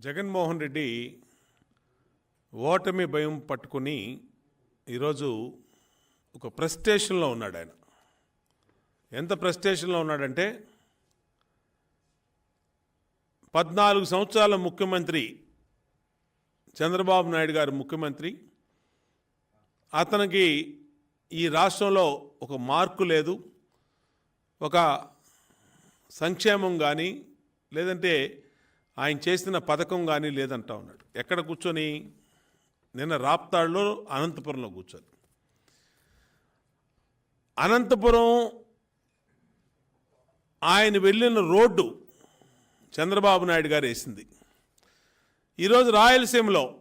జగన్మోహన్ రెడ్డి ఓటమి భయం పట్టుకుని ఈరోజు ఒక ప్రెస్టేషన్లో ఉన్నాడు ఆయన. ఎంత ప్రెస్టేషన్లో ఉన్నాడంటే పద్నాలుగు సంవత్సరాల ముఖ్యమంత్రి చంద్రబాబు నాయుడు గారు ముఖ్యమంత్రి. అతనికి ఈ రాష్ట్రంలో ఒక మార్కు లేదు. ఒక సంక్షేమం కానీ లేదంటే ఆయన చేసిన పథకం కానీ లేదంటా ఉన్నాడు. ఎక్కడ కూర్చొని? నిన్న రాప్తాడులో అనంతపురంలో కూర్చొని. అనంతపురం ఆయన వెళ్ళిన రోడ్డు చంద్రబాబు నాయుడు గారు వేసింది. ఈరోజు రాయలసీమలో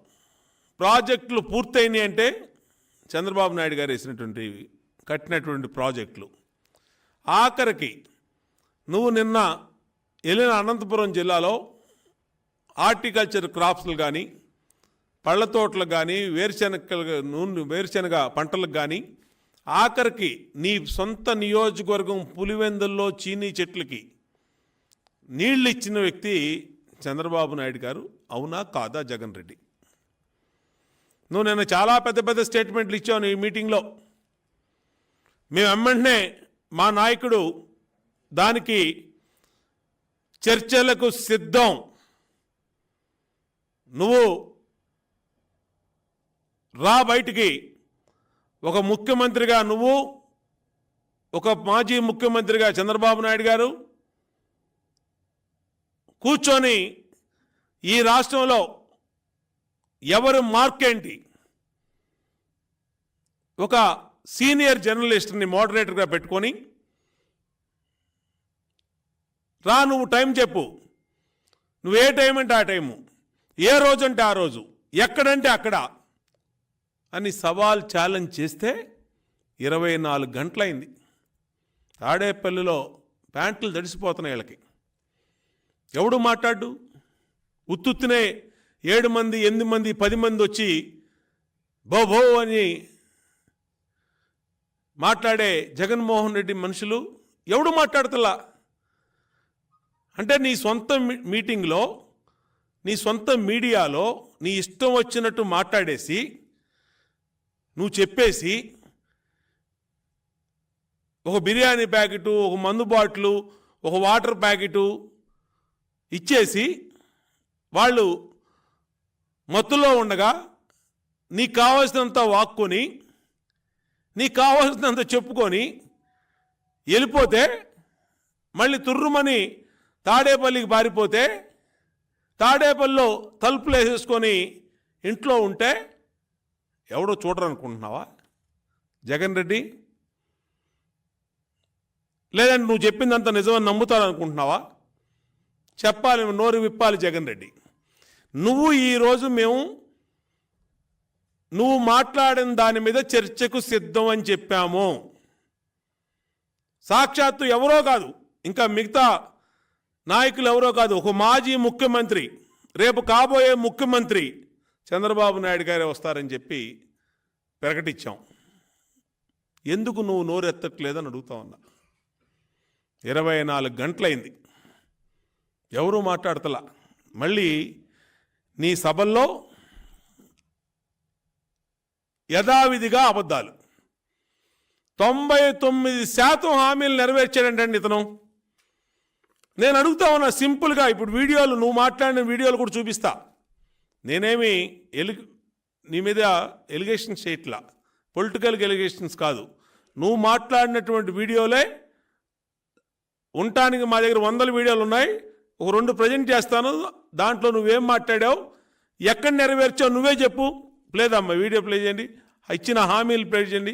ప్రాజెక్టులు పూర్తయినాయి అంటే చంద్రబాబు నాయుడు గారు వేసినటువంటి కట్టినటువంటి ప్రాజెక్టులు. ఆఖరికి నువ్వు నిన్న వెళ్ళిన అనంతపురం జిల్లాలో హార్టికల్చర్ క్రాప్స్లు కానీ పళ్ళ తోటలకు కానీ వేరుశెనగ నూనె వేరుశెనగ పంటలకు కానీ ఆఖరికి నీ సొంత నియోజకవర్గం పులివెందుల్లో చీనీ చెట్లకి నీళ్ళు ఇచ్చిన వ్యక్తి చంద్రబాబు నాయుడు గారు అవునా కాదా జగన్ రెడ్డి? నువ్వు నేను చాలా పెద్ద పెద్ద స్టేట్మెంట్లు ఇచ్చావు ఈ మీటింగ్లో. మేము వెంటనే మా నాయకుడు దానికి చర్చలకు సిద్ధం నువ్వు రా బయటికి. ఒక ముఖ్యమంత్రిగా నువ్వు ఒక మాజీ ముఖ్యమంత్రిగా చంద్రబాబు నాయుడు గారు కూర్చొని ఈ రాష్ట్రంలో ఎవరు మార్కేంటి? ఒక సీనియర్ జర్నలిస్ట్ని మోడరేటర్గా పెట్టుకొని రా నువ్వు టైం చెప్పు. నువ్వు ఏ టైం అంటే ఆ టైము. ఏ రోజు అంటే ఆ రోజు? ఎక్కడంటే అక్కడ? అని సవాల్ ఛాలెంజ్ చేస్తే ఇరవై నాలుగు గంటలైంది. తాడేపల్లిలో ప్యాంట్లు తడిసిపోతున్నాయి వీళ్ళకి. ఎవడు మాట్లాడు ఉత్తుత్తునే ఏడు మంది ఎనిమిది మంది పది మంది వచ్చి బో బో అని మాట్లాడే జగన్మోహన్ రెడ్డి మనుషులు ఎవడు మాట్లాడతలా? అంటే నీ సొంత మీ- మీటింగ్లో నీ సొంత మీడియాలో నీ ఇష్టం వచ్చినట్టు మాట్లాడేసి నువ్వు చెప్పేసి ఒక బిర్యానీ ప్యాకెటు ఒక మందు బాటిలు ఒక వాటర్ ప్యాకెటు ఇచ్చేసి వాళ్ళు మత్తులో ఉండగా నీకు కావాల్సినంత వాక్కొని నీకు కావాల్సినంత చెప్పుకొని వెళ్ళిపోతే మళ్ళీ తుర్రుమని తాడేపల్లికి పారిపోతే తాడేపల్లిలో తలుపులు వేసేసుకొని ఇంట్లో ఉంటే ఎవడో చూడరనుకుంటున్నావా? జగన్ రెడ్డి? లేదంటే నువ్వు చెప్పిందంత నిజమని నమ్ముతారనుకుంటున్నావా? చెప్పాలి నోరు విప్పాలి జగన్ రెడ్డి. నువ్వు ఈరోజు మేము నువ్వు మాట్లాడిన దాని మీద చర్చకు సిద్ధం అని చెప్పాము. సాక్షాత్తు ఎవరో కాదు ఇంకా మిగతా నాయకులు ఎవరో కాదు ఒక మాజీ ముఖ్యమంత్రి రేపు కాబోయే ముఖ్యమంత్రి చంద్రబాబు నాయుడు గారే వస్తారని చెప్పి ప్రకటించాం ఎందుకు నువ్వు నోరెత్తట్లేదని అడుగుతా ఉన్నా. ఇరవై నాలుగు గంటలైంది. ఎవరూ మాట్లాడతలా. మళ్ళీ నీ సభల్లో యథావిధిగా అబద్ధాలు. తొంభై తొమ్మిది శాతం హామీలు నెరవేర్చాడంటండి ఇతను. నేను అడుగుతా ఉన్నా సింపుల్గా. ఇప్పుడు వీడియోలు నువ్వు మాట్లాడిన వీడియోలు కూడా చూపిస్తా. నేనేమి ఎలి నీ మీద ఎలిగేషన్స్ చేయట్లా. పొలిటికల్ ఎలిగేషన్స్ కాదు. నువ్వు మాట్లాడినటువంటి వీడియోలే ఉండటానికి మా దగ్గర వందల వీడియోలు ఉన్నాయి. ఒక రెండు ప్రజెంట్ చేస్తాను. దాంట్లో నువ్వేం మాట్లాడావు? ఎక్కడ నెరవేర్చావు? నువ్వే చెప్పు. లేదమ్మా వీడియో ప్లే చేయండి. ఇచ్చిన హామీలు ప్లే చేయండి.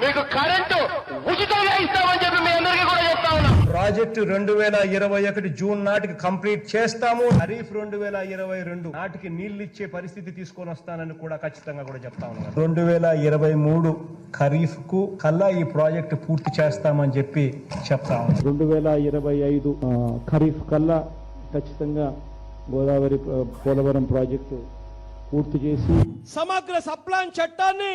మీకు కరెంటు ఉచితంగా ఇస్తామని చెప్పి మీ అందరికీ కూడా చెప్తా ఉన్నా. ప్రాజెక్టు రెండు వేల ఇరవై ఒకటి జూన్ నాటికి కంప్లీట్ చేస్తాము. ఖరీఫ్ రెండు వేల ఇరవై రెండు నాటికి నీళ్ళు ఇచ్చే పరిస్థితి తీసుకొని వస్తానని కూడా ఖచ్చితంగా కూడా చెప్తా ఉన్నాను రెండు వేల ఇరవై మూడు ఖరీఫ్కు కల్లా ఈ ప్రాజెక్టు పూర్తి చేస్తామని చెప్పి చెప్తా ఉన్నాను రెండు వేల ఇరవై ఐదు ఖరీఫ్ కల్లా ఖచ్చితంగా గోదావరి పోలవరం ప్రాజెక్టు పూర్తి చేసి సమగ్ర సప్లాన్ చట్టాన్ని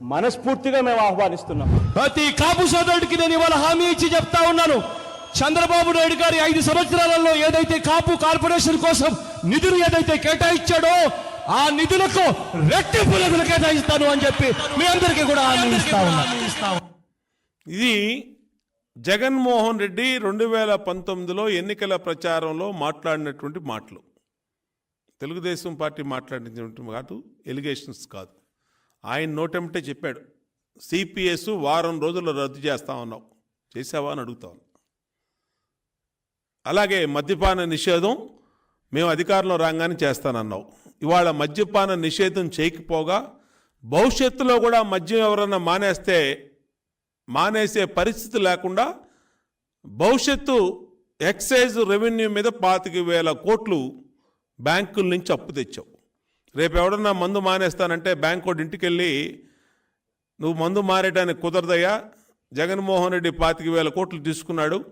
మనస్ఫూర్తిగా మేము ఆహ్వానిస్తున్నాం. ప్రతి కాపు సోదరుడికి నేను ఇవాళ హామీ ఇచ్చి చెప్తా ఉన్నాను. చంద్రబాబు నాయుడు గారి ఐదు సంవత్సరాలలో ఏదైతే కాపు కార్పొరేషన్ కోసం నిధులు ఏదైతే కేటాయించాడో ఆ నిధులకు రెట్టింపు నిధులు కేటాయిస్తాను అని చెప్పి మీ అందరికీ కూడా హామీ ఇస్తా ఉన్నాను ఇది జగన్మోహన్ రెడ్డి రెండు వేల పంతొమ్మిదిలో ఎన్నికల ప్రచారంలో మాట్లాడినటువంటి మాటలు. తెలుగుదేశం పార్టీ మాట్లాడినటువంటి మాట ఎలిగేషన్స్ కాదు. ఆయన నోటెంటే చెప్పాడు సిపిఎస్ వారం రోజుల్లో రద్దు చేస్తా ఉన్నావు. చేసావా అని అడుగుతా అలాగే మద్యపాన నిషేధం మేము అధికారంలో రాగానే చేస్తానన్నావు. ఇవాళ మద్యపాన నిషేధం చేయకపోగా భవిష్యత్తులో కూడా మద్యం ఎవరన్నా మానేస్తే మానేసే పరిస్థితి లేకుండా భవిష్యత్తు ఎక్సైజ్ రెవెన్యూ మీద పాతిక వేల కోట్లు బ్యాంకుల నుంచి అప్పు తెచ్చావు. రేపు ఎవడన్నా మందు మానేస్తానంటే బ్యాంక్ వాడు ఇంటికి వెళ్ళి నువ్వు మందు మారేయడానికి కుదరదయ్యా. జగన్మోహన్ రెడ్డి పాతిక వేల కోట్లు తీసుకున్నాడు.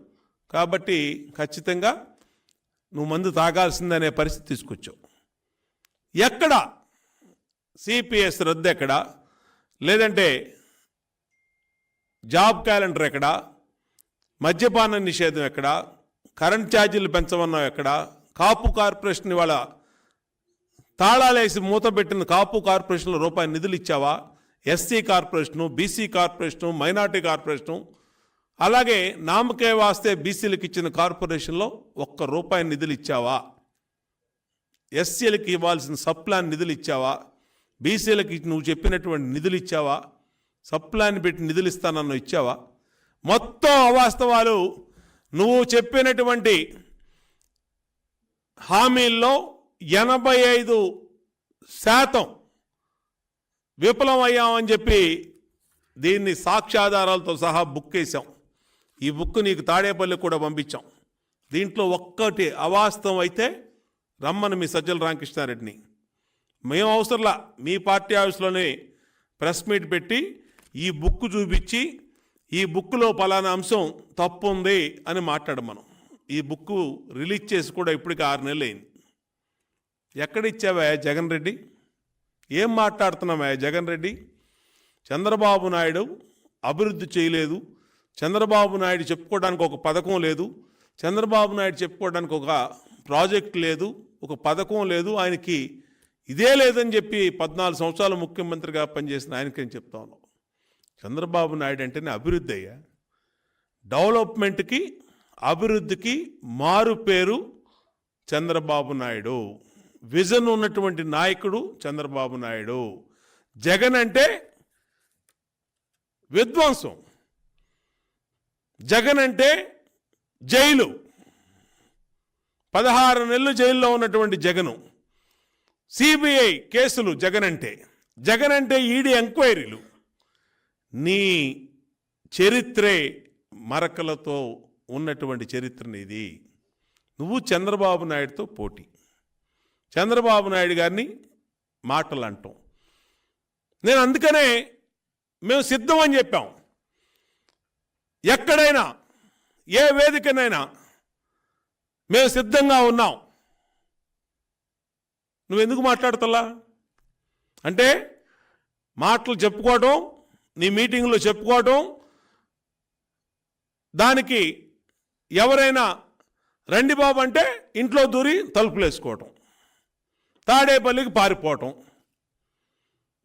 కాబట్టి ఖచ్చితంగా నువ్వు మందు తాగాల్సిందనే పరిస్థితి తీసుకొచ్చావు. ఎక్కడ? సిపిఎస్ రద్దు ఎక్కడ? లేదంటే జాబ్ క్యాలెండర్ ఎక్కడ? మద్యపాన నిషేధం ఎక్కడ? కరెంట్ ఛార్జీలు పెంచమన్నావు ఎక్కడ? కాపు కార్పొరేషన్ ఇవాళ తాళాలేసి మూతపెట్టిన కాపు కార్పొరేషన్లో రూపాయి నిధులు ఇచ్చావా? SC corporation BC corporation minority corporation? అలాగే నామకే వాస్తే బీసీలకు ఇచ్చిన కార్పొరేషన్లో ఒక్క రూపాయి నిధులు ఇచ్చావా? ఎస్సీలకు ఇవ్వాల్సిన సప్లాన్ నిధులు ఇచ్చావా? బీసీలకి నువ్వు చెప్పినటువంటి నిధులు ఇచ్చావా? సప్లాన్ పెట్టి నిధులు ఇస్తానన్న ఇచ్చావా? మొత్తం అవాస్తవాలు నువ్వు చెప్పినటువంటి హామీల్లో ఎనభై ఐదు శాతం విఫలం అయ్యామని చెప్పి దీన్ని సాక్ష్యాధారాలతో సహా బుక్ వేసాం ఈ బుక్ నీకు తాడేపల్లి కూడా పంపించాం. దీంట్లో ఒక్కటి అవాస్తవం అయితే రమ్మని మీ సజ్జల రామకృష్ణారెడ్డిని. మేము అవసరంలా మీ పార్టీ ఆఫీస్లోనే ప్రెస్ మీట్ పెట్టి ఈ బుక్ చూపించి ఈ బుక్లో పలానా అంశం తప్పు ఉంది అని మాట్లాడమను. ఈ బుక్ రిలీజ్ చేసి కూడా ఇప్పటికి ఆరు నెలలు అయింది ఎక్కడ ఇచ్చావా జగన్ రెడ్డి? ఏం మాట్లాడుతున్నావా జగన్ రెడ్డి? చంద్రబాబు నాయుడు అభివృద్ధి చేయలేదు. చంద్రబాబు నాయుడు చెప్పుకోవడానికి ఒక పథకం లేదు. చంద్రబాబు నాయుడు చెప్పుకోవడానికి ఒక ప్రాజెక్ట్ లేదు. ఒక పథకం లేదు. ఆయనకి ఇదే లేదని చెప్పి పద్నాలుగు సంవత్సరాలు ముఖ్యమంత్రిగా పనిచేసిన ఆయనకి నేను చెప్తా ఉన్నాను చంద్రబాబు నాయుడు అంటేనే అభివృద్ధి అయ్యా. డెవలప్మెంట్కి అభివృద్ధికి మారు పేరు చంద్రబాబు నాయుడు. విజన్ ఉన్నటువంటి నాయకుడు చంద్రబాబు నాయుడు. జగన్ అంటే విధ్వంసం. జగన్ అంటే జైలు. పదహారు నెలలు జైల్లో ఉన్నటువంటి జగను. సిబిఐ కేసులు జగన్ అంటే. జగన్ అంటే ఈడీ ఎంక్వైరీలు. నీ చరిత్రే మరకలతో ఉన్నటువంటి చరిత్రని ఇది నువ్వు చంద్రబాబు నాయుడుతో పోటీ. చంద్రబాబు నాయుడు గారిని మాటలు అంటాం నేను అందుకనే మేము సిద్ధం అని చెప్పాం. ఎక్కడైనా ఏ వేదికనైనా మేము సిద్ధంగా ఉన్నాం. నువ్వెందుకు మాట్లాడతలా అంటే మాటలు చెప్పుకోవటం నీ మీటింగ్లో చెప్పుకోవటం దానికి ఎవరైనా రండి బాబు అంటే ఇంట్లో దూరి తలుపులు వేసుకోవటం తాడేపల్లికి పారిపోవటం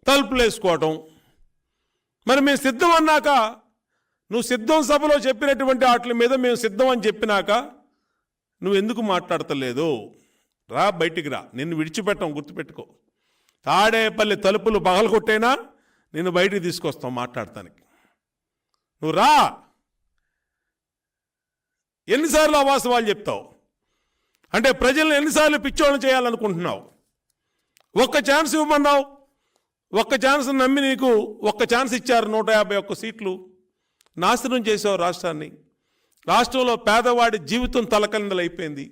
తలుపులు వేసుకోవటం మరి మేము సిద్ధం అన్నాక నువ్వు సిద్ధం సభలో చెప్పినటువంటి వాటి మీద మేము సిద్ధం అని చెప్పినాక నువ్వు ఎందుకు మాట్లాడతలేదు? రా బయటికి రా. నిన్ను విడిచిపెట్టం గుర్తుపెట్టుకో. తాడేపల్లి తలుపులు పగలగొట్టైనా నిన్ను బయటికి తీసుకొస్తాం మాట్లాడటానికి. నువ్వు రా. ఎన్నిసార్లు ఆ వాస్తవాలు చెప్తావు? అంటే ప్రజలను ఎన్నిసార్లు పిచ్చోళ్ళు చేయాలనుకుంటున్నావు? ఒక్క ఛాన్స్ ఇవ్వమన్నావు. ఒక్క ఛాన్స్ నమ్మి నీకు ఒక్క ఛాన్స్ ఇచ్చారు నూట యాభై ఒక్క సీట్లు. నాశనం చేసావు రాష్ట్రాన్ని. రాష్ట్రంలో పేదవాడి జీవితం తలకందలైపోయింది